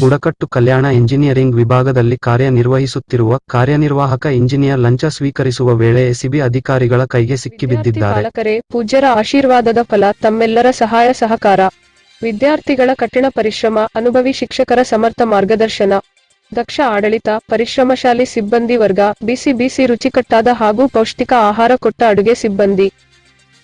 ಬುಡಕಟ್ಟು ಕಲ್ಯಾಣ ಎಂಜಿನಿಯರಿಂಗ್ ವಿಭಾಗದಲ್ಲಿ ಕಾರ್ಯನಿರ್ವಹಿಸುತ್ತಿರುವ ಕಾರ್ಯನಿರ್ವಾಹಕ ಇಂಜಿನಿಯರ್ ಲಂಚ ಸ್ವೀಕರಿಸುವ ವೇಳೆ ಎಸಿಬಿ ಅಧಿಕಾರಿಗಳ ಕೈಗೆ ಸಿಕ್ಕಿಬಿದ್ದಿದ್ದಾರೆ. ಪೂಜ್ಯರ ಆಶೀರ್ವಾದದ ಫಲ ತಮ್ಮೆಲ್ಲರ ಸಹಾಯ ಸಹಕಾರ. ವಿದ್ಯಾರ್ಥಿಗಳ ಕಠಿಣ ಪರಿಶ್ರಮ, ಅನುಭವಿ ಶಿಕ್ಷಕರ ಸಮರ್ಥ ಮಾರ್ಗದರ್ಶನ. ದಕ್ಷ ಆಡಳಿತ, ಪರಿಶ್ರಮಶಾಲಿ ಸಿಬ್ಬಂದಿ ವರ್ಗ, ಬಿಸಿ ಬಿಸಿ ರುಚಿಕಟ್ಟಾದ ಹಾಗೂ ಪೌಷ್ಟಿಕ ಆಹಾರ ಕೊಟ್ಟ ಅಡುಗೆ ಸಿಬ್ಬಂದಿ.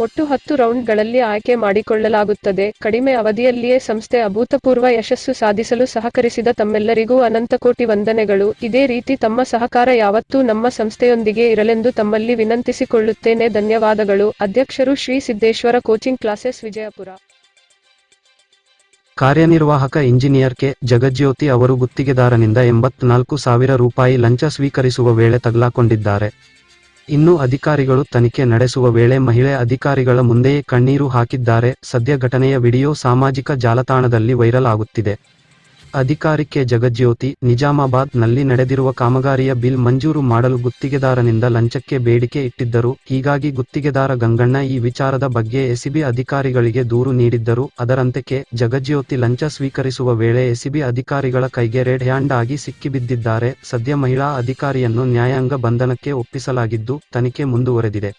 ಒಟ್ಟು ಹತ್ತು ರೌಂಡ್ಗಳಲ್ಲಿ ಆಯ್ಕೆ ಮಾಡಿಕೊಳ್ಳಲಾಗುತ್ತದೆ. ಕಡಿಮೆ ಅವಧಿಯಲ್ಲಿಯೇ ಸಂಸ್ಥೆ ಅಭೂತಪೂರ್ವ ಯಶಸ್ಸು ಸಾಧಿಸಲು ಸಹಕರಿಸಿದ ತಮ್ಮೆಲ್ಲರಿಗೂ ಅನಂತಕೋಟಿ ವಂದನೆಗಳು. ಇದೇ ರೀತಿ ತಮ್ಮ ಸಹಕಾರ ಯಾವತ್ತೂ ನಮ್ಮ ಸಂಸ್ಥೆಯೊಂದಿಗೆ ಇರಲೆಂದು ತಮ್ಮಲ್ಲಿ ವಿನಂತಿಸಿಕೊಳ್ಳುತ್ತೇನೆ. ಧನ್ಯವಾದಗಳು. ಅಧ್ಯಕ್ಷರು ಶ್ರೀ ಸಿದ್ದೇಶ್ವರ ಕೋಚಿಂಗ್ ಕ್ಲಾಸಸ್ ವಿಜಯಪುರ. ಕಾರ್ಯನಿರ್ವಾಹಕ ಇಂಜಿನಿಯರ್ ಕೆ. ಜಗಜ್ಯೋತಿ ಅವರು ಗುತ್ತಿಗೆದಾರನಿಂದ ಎಂಬತ್ನಾಲ್ಕು ಸಾವಿರ ರೂಪಾಯಿ ಲಂಚ ಸ್ವೀಕರಿಸುವ ವೇಳೆ ತಗಲಾಕೊಂಡಿದ್ದಾರೆ. ಇನ್ನು ಅಧಿಕಾರಿಗಳು ತನಿಖೆ ನಡೆಸುವ ವೇಳೆ ಮಹಿಳೆ ಅಧಿಕಾರಿಗಳ ಮುಂದೆಯೇ ಕಣ್ಣೀರು ಹಾಕಿದ್ದಾರೆ. ಸದ್ಯ ಘಟನೆಯ ವಿಡಿಯೋ ಸಾಮಾಜಿಕ ಜಾಲತಾಣದಲ್ಲಿ ವೈರಲ್ ಆಗುತ್ತಿದೆ. ಅಧಿಕಾರಿ ಕೆ ಜಗಜ್ಯೋತಿ ನಿಜಾಮಾಬಾದ್ನಲ್ಲಿ ನಡೆದಿರುವ ಕಾಮಗಾರಿಯ ಬಿಲ್ ಮಂಜೂರು ಮಾಡಲು ಗುತ್ತಿಗೆದಾರನಿಂದ ಲಂಚಕ್ಕೆ ಬೇಡಿಕೆ ಇಟ್ಟಿದ್ದರು. ಹೀಗಾಗಿ ಗುತ್ತಿಗೆದಾರ ಗಂಗಣ್ಣ ಈ ವಿಚಾರದ ಬಗ್ಗೆ ಎಸಿಬಿ ಅಧಿಕಾರಿಗಳಿಗೆ ದೂರು ನೀಡಿದ್ದರು. ಅದರಂತೆ ಕೆ. ಜಗಜ್ಯೋತಿ ಲಂಚ ಸ್ವೀಕರಿಸುವ ವೇಳೆ ಎಸಿಬಿ ಅಧಿಕಾರಿಗಳ ಕೈಗೆ ರೆಡ್ ಹ್ಯಾಂಡ್ ಆಗಿ ಸಿಕ್ಕಿಬಿದ್ದಿದ್ದಾರೆ. ಸದ್ಯ ಮಹಿಳಾ ಅಧಿಕಾರಿಯನ್ನು ನ್ಯಾಯಾಂಗ ಬಂಧನಕ್ಕೆ ಒಪ್ಪಿಸಲಾಗಿದ್ದು, ತನಿಖೆ ಮುಂದುವರೆದಿದೆ.